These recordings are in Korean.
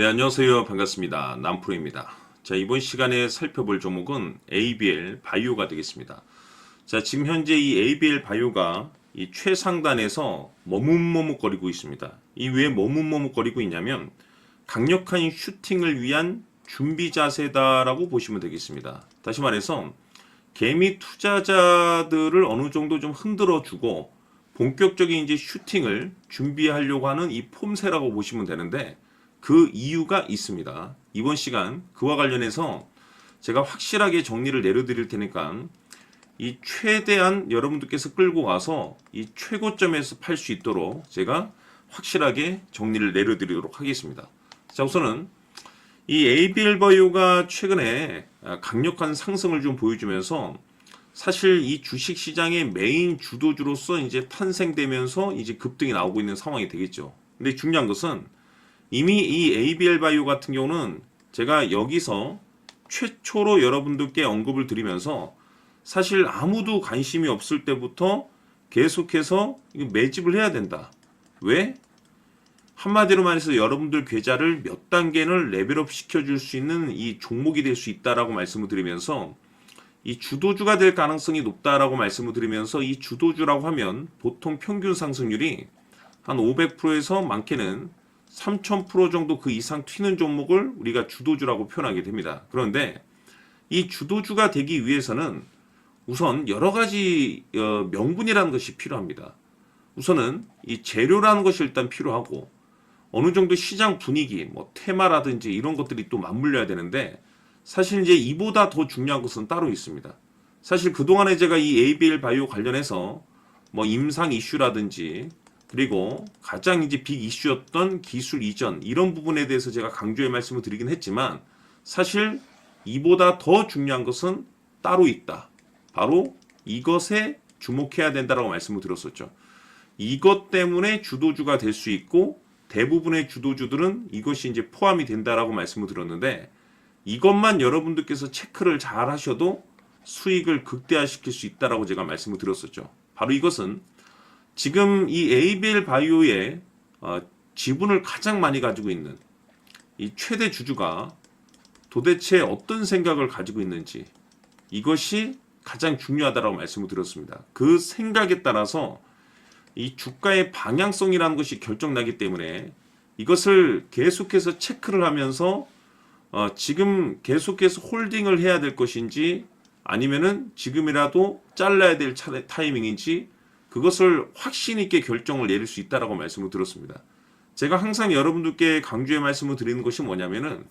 네, 안녕하세요. 반갑습니다. 남프로입니다. 자, 이번 시간에 살펴볼 종목은 ABL 바이오가 되겠습니다. 자, 지금 현재 이 ABL 바이오가 이 최상단에서 머뭇머뭇거리고 있습니다. 이 왜 머뭇머뭇거리고 있냐면 강력한 슈팅을 위한 준비 자세다라고 보시면 되겠습니다. 다시 말해서 개미 투자자들을 어느 정도 좀 흔들어 주고 본격적인 이제 슈팅을 준비하려고 하는 이 폼새라고 보시면 되는데 그 이유가 있습니다. 이번 시간 그와 관련해서 제가 확실하게 정리를 내려드릴 테니까 이 최대한 여러분들께서 끌고 가서 이 최고점에서 팔 수 있도록 제가 확실하게 정리를 내려드리도록 하겠습니다. 자 우선은 이 ABL 바이오가 최근에 강력한 상승을 좀 보여주면서 사실 이 주식 시장의 메인 주도주로서 이제 탄생되면서 이제 급등이 나오고 있는 상황이 되겠죠. 근데 중요한 것은 이미 이 ABL 바이오 같은 경우는 제가 여기서 최초로 여러분들께 언급을 드리면서 사실 아무도 관심이 없을 때부터 계속해서 매집을 해야 된다. 왜? 한마디로 말해서 여러분들 계좌를 몇 단계를 레벨업 시켜줄 수 있는 이 종목이 될 수 있다라고 말씀을 드리면서 이 주도주가 될 가능성이 높다라고 말씀을 드리면서 이 주도주라고 하면 보통 평균 상승률이 한 500%에서 많게는 3000% 정도 그 이상 튀는 종목을 우리가 주도주라고 표현하게 됩니다. 그런데 이 주도주가 되기 위해서는 우선 여러 가지 어, 명분이라는 것이 필요합니다. 우선은 이 재료라는 것이 일단 필요하고 어느 정도 시장 분위기, 뭐 테마라든지 이런 것들이 또 맞물려야 되는데 사실 이제 이보다 더 중요한 것은 따로 있습니다. 사실 그동안에 제가 이 ABL 바이오 관련해서 뭐 임상 이슈라든지 그리고 가장 이제 빅 이슈였던 기술 이전 이런 부분에 대해서 제가 강조의 말씀을 드리긴 했지만 사실 이보다 더 중요한 것은 따로 있다. 바로 이것에 주목해야 된다라고 말씀을 드렸었죠. 이것 때문에 주도주가 될 수 있고 대부분의 주도주들은 이것이 이제 포함이 된다라고 말씀을 드렸는데 이것만 여러분들께서 체크를 잘 하셔도 수익을 극대화시킬 수 있다라고 제가 말씀을 드렸었죠. 바로 이것은 지금 이 ABL 바이오의 어, 지분을 가장 많이 가지고 있는 이 최대 주주가 도대체 어떤 생각을 가지고 있는지 이것이 가장 중요하다라고 말씀을 드렸습니다. 그 생각에 따라서 이 주가의 방향성이라는 것이 결정나기 때문에 이것을 계속해서 체크를 하면서 어, 지금 계속해서 홀딩을 해야 될 것인지 아니면은 지금이라도 잘라야 될 차, 타이밍인지 그것을 확신 있게 결정을 내릴 수 있다라고 말씀을 드렸습니다. 제가 항상 여러분들께 강조의 말씀을 드리는 것이 뭐냐면은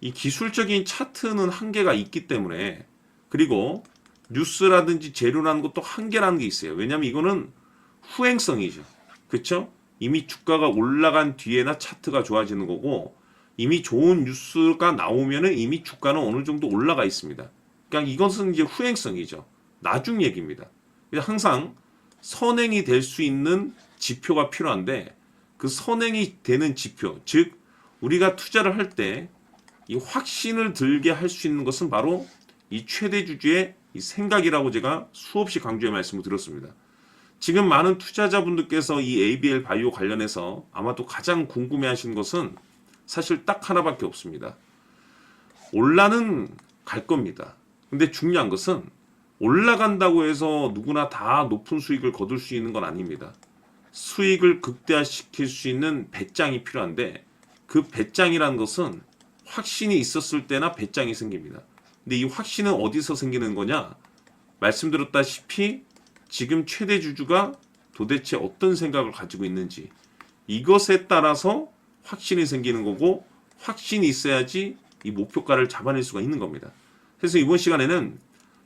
이 기술적인 차트는 한계가 있기 때문에 그리고 뉴스라든지 재료라는 것도 한계라는 게 있어요. 왜냐하면 이거는 후행성이죠. 그렇죠? 이미 주가가 올라간 뒤에나 차트가 좋아지는 거고 이미 좋은 뉴스가 나오면은 이미 주가는 어느 정도 올라가 있습니다. 그러니까 이것은 이제 후행성이죠. 나중 얘기입니다. 항상 선행이 될 수 있는 지표가 필요한데 그 선행이 되는 지표, 즉 우리가 투자를 할 때 이 확신을 들게 할 수 있는 것은 바로 이 최대 주주의 이 생각이라고 제가 수없이 강조의 말씀을 드렸습니다. 지금 많은 투자자분들께서 이 ABL 바이오 관련해서 아마도 가장 궁금해 하시는 것은 사실 딱 하나밖에 없습니다. 올라는 갈 겁니다. 근데 중요한 것은 올라간다고 해서 누구나 다 높은 수익을 거둘 수 있는 건 아닙니다. 수익을 극대화시킬 수 있는 배짱이 필요한데 그 배짱이라는 것은 확신이 있었을 때나 배짱이 생깁니다. 근데 이 확신은 어디서 생기는 거냐? 말씀드렸다시피 지금 최대 주주가 도대체 어떤 생각을 가지고 있는지 이것에 따라서 확신이 생기는 거고 확신이 있어야지 이 목표가를 잡아낼 수가 있는 겁니다. 그래서 이번 시간에는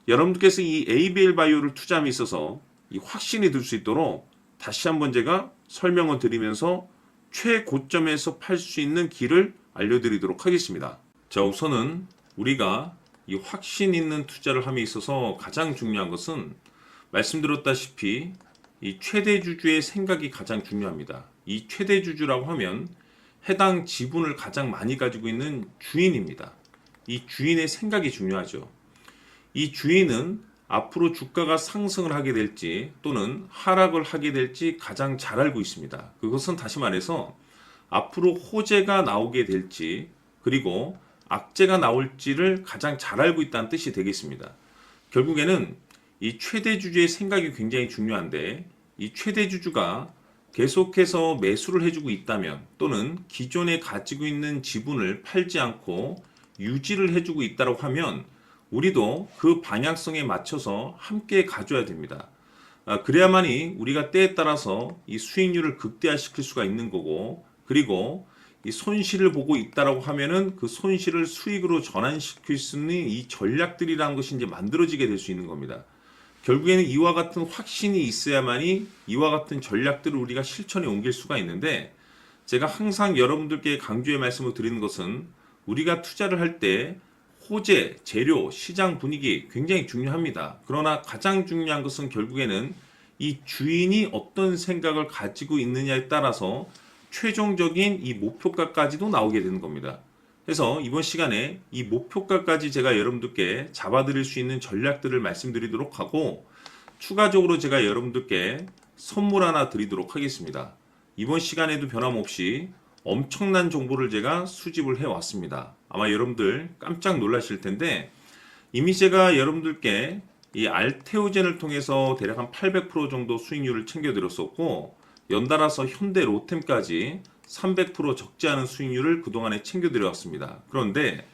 여러분들께서 이 ABL 바이오를 투자함에 있어서 이 확신이 들 수 있도록 다시 한번 제가 설명을 드리면서 최고점에서 팔 수 있는 길을 알려드리도록 하겠습니다. 자, 우선은 우리가 이 확신 있는 투자를 함에 있어서 가장 중요한 것은 말씀드렸다시피 이 최대 주주의 생각이 가장 중요합니다. 이 최대 주주라고 하면 해당 지분을 가장 많이 가지고 있는 주인입니다. 이 주인의 생각이 중요하죠. 이 주인은 앞으로 주가가 상승을 하게 될지 또는 하락을 하게 될지 가장 잘 알고 있습니다. 그것은 다시 말해서 앞으로 호재가 나오게 될지 그리고 악재가 나올지를 가장 잘 알고 있다는 뜻이 되겠습니다. 결국에는 이 최대 주주의 생각이 굉장히 중요한데 이 최대 주주가 계속해서 매수를 해주고 있다면 또는 기존에 가지고 있는 지분을 팔지 않고 유지를 해주고 있다고 하면 우리도 그 방향성에 맞춰서 함께 가져야 됩니다. 아, 그래야만이 우리가 때에 따라서 이 수익률을 극대화시킬 수가 있는 거고 그리고 이 손실을 보고 있다라고 하면은 그 손실을 수익으로 전환시킬 수 있는 이 전략들이라는 것이 이제 만들어지게 될 수 있는 겁니다. 결국에는 이와 같은 확신이 있어야만이 이와 같은 전략들을 우리가 실천에 옮길 수가 있는데 제가 항상 여러분들께 강조의 말씀을 드리는 것은 우리가 투자를 할때 호재, 재료, 시장 분위기 굉장히 중요합니다. 그러나 가장 중요한 것은 결국에는 이 주인이 어떤 생각을 가지고 있느냐에 따라서 최종적인 이 목표가까지도 나오게 되는 겁니다. 그래서 이번 시간에 이 목표가까지 제가 여러분들께 잡아드릴 수 있는 전략들을 말씀드리도록 하고 추가적으로 제가 여러분들께 선물 하나 드리도록 하겠습니다. 이번 시간에도 변함없이 엄청난 정보를 제가 수집을 해 왔습니다. 아마 여러분들 깜짝 놀라실 텐데 이미 제가 여러분들께 이 알테오젠을 통해서 대략 한 800% 정도 수익률을 챙겨드렸었고 연달아서 현대 로템까지 300% 적지 않은 수익률을 그동안에 챙겨드려왔습니다. 그런데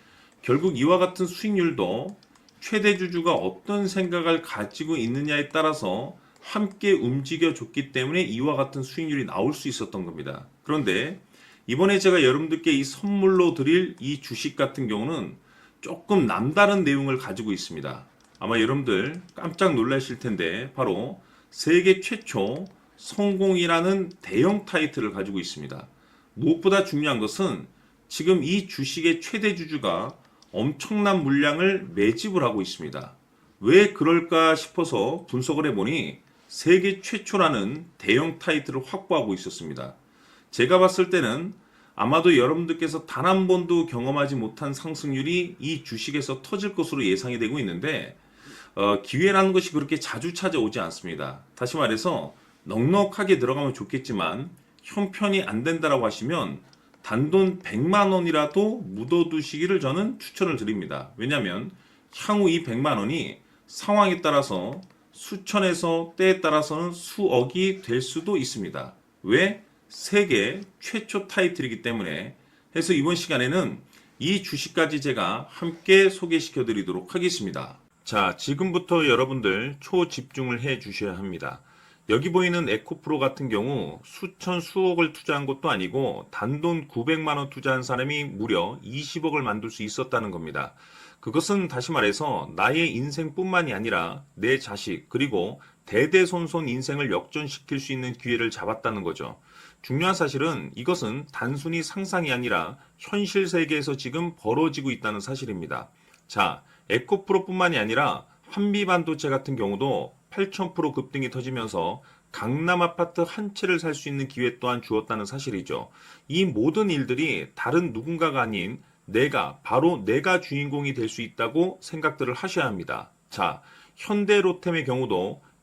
결국 이와 같은 수익률도 최대 주주가 어떤 생각을 가지고 있느냐에 따라서 함께 움직여 줬기 때문에 이와 같은 수익률이 나올 수 있었던 겁니다. 그런데 이번에 제가 여러분들께 이 선물로 드릴 이 주식 같은 경우는 조금 남다른 내용을 가지고 있습니다. 아마 여러분들 깜짝 놀라실 텐데 바로 세계 최초 성공이라는 대형 타이틀을 가지고 있습니다. 무엇보다 중요한 것은 지금 이 주식의 최대 주주가 엄청난 물량을 매집을 하고 있습니다. 왜 그럴까 싶어서 분석을 해보니 세계 최초라는 대형 타이틀을 확보하고 있었습니다. 제가 봤을 때는 아마도 여러분들께서 단 한 번도 경험하지 못한 상승률이 이 주식에서 터질 것으로 예상이 되고 있는데 어, 기회라는 것이 그렇게 자주 찾아오지 않습니다. 다시 말해서 넉넉하게 들어가면 좋겠지만 형편이 안 된다라고 하시면 단돈 100만 원이라도 묻어두시기를 저는 추천을 드립니다. 왜냐하면 향후 이 100만 원이 상황에 따라서 수천에서 때에 따라서는 수억이 될 수도 있습니다. 왜? 세계 최초 타이틀이기 때문에 해서 이번 시간에는 이 주식까지 제가 함께 소개시켜 드리도록 하겠습니다. 자, 지금부터 여러분들 초집중을 해 주셔야 합니다. 여기 보이는 에코프로 같은 경우 수천 수억을 투자한 것도 아니고 단돈 900만 원 투자한 사람이 무려 20억을 만들 수 있었다는 겁니다. 그것은 다시 말해서 나의 인생뿐만이 아니라 내 자식 그리고 대대손손 인생을 역전시킬 수 있는 기회를 잡았다는 거죠. 중요한 사실은 이것은 단순히 상상이 아니라 현실 세계에서 지금 벌어지고 있다는 사실입니다. 자, 에코프로뿐만이 아니라 한미반도체 같은 경우도 8,000% 급등이 터지면서 강남 아파트 한 채를 살 수 있는 기회 또한 주었다는 사실이죠. 이 모든 일들이 다른 누군가가 아닌 내가 바로 내가 주인공이 될 수 있다고 생각들을 하셔야 합니다. 자, 현대 로템의 경우도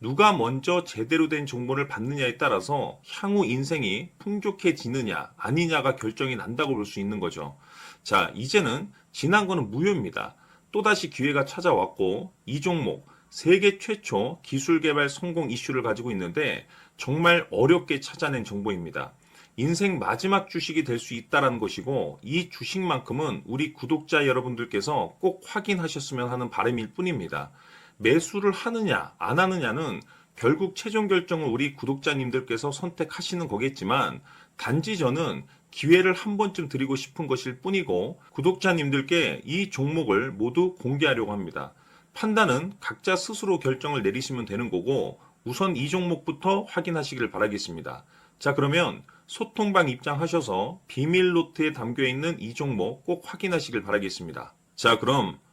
누가 먼저 제대로 된 정보를 받느냐에 따라서 향후 인생이 풍족해지느냐, 아니냐가 결정이 난다고 볼 수 있는 거죠. 자, 이제는 지난 거는 무효입니다. 또다시 기회가 찾아왔고, 이 종목, 세계 최초 기술 개발 성공 이슈를 가지고 있는데, 정말 어렵게 찾아낸 정보입니다. 인생 마지막 주식이 될 수 있다라는 것이고 이 주식만큼은 우리 구독자 여러분들께서 꼭 확인하셨으면 하는 바람일 뿐입니다. 매수를 하느냐 안 하느냐는 결국 최종 결정을 우리 구독자님들께서 선택하시는 거겠지만 단지 저는 기회를 한 번쯤 드리고 싶은 것일 뿐이고 구독자님들께 이 종목을 모두 공개하려고 합니다. 판단은 각자 스스로 결정을 내리시면 되는 거고 우선 이 종목부터 확인하시길 바라겠습니다. 자 그러면 소통방 입장하셔서 비밀 노트에 담겨 있는 이 종목 꼭 확인하시길 바라겠습니다. 자 그럼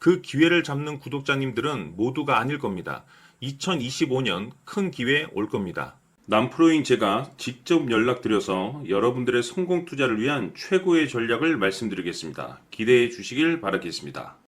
그 기회를 잡는 구독자님들은 모두가 아닐 겁니다. 2025년 큰 기회 올 겁니다. 남프로인 제가 직접 연락드려서 여러분들의 성공 투자를 위한 최고의 전략을 말씀드리겠습니다. 기대해 주시길 바라겠습니다.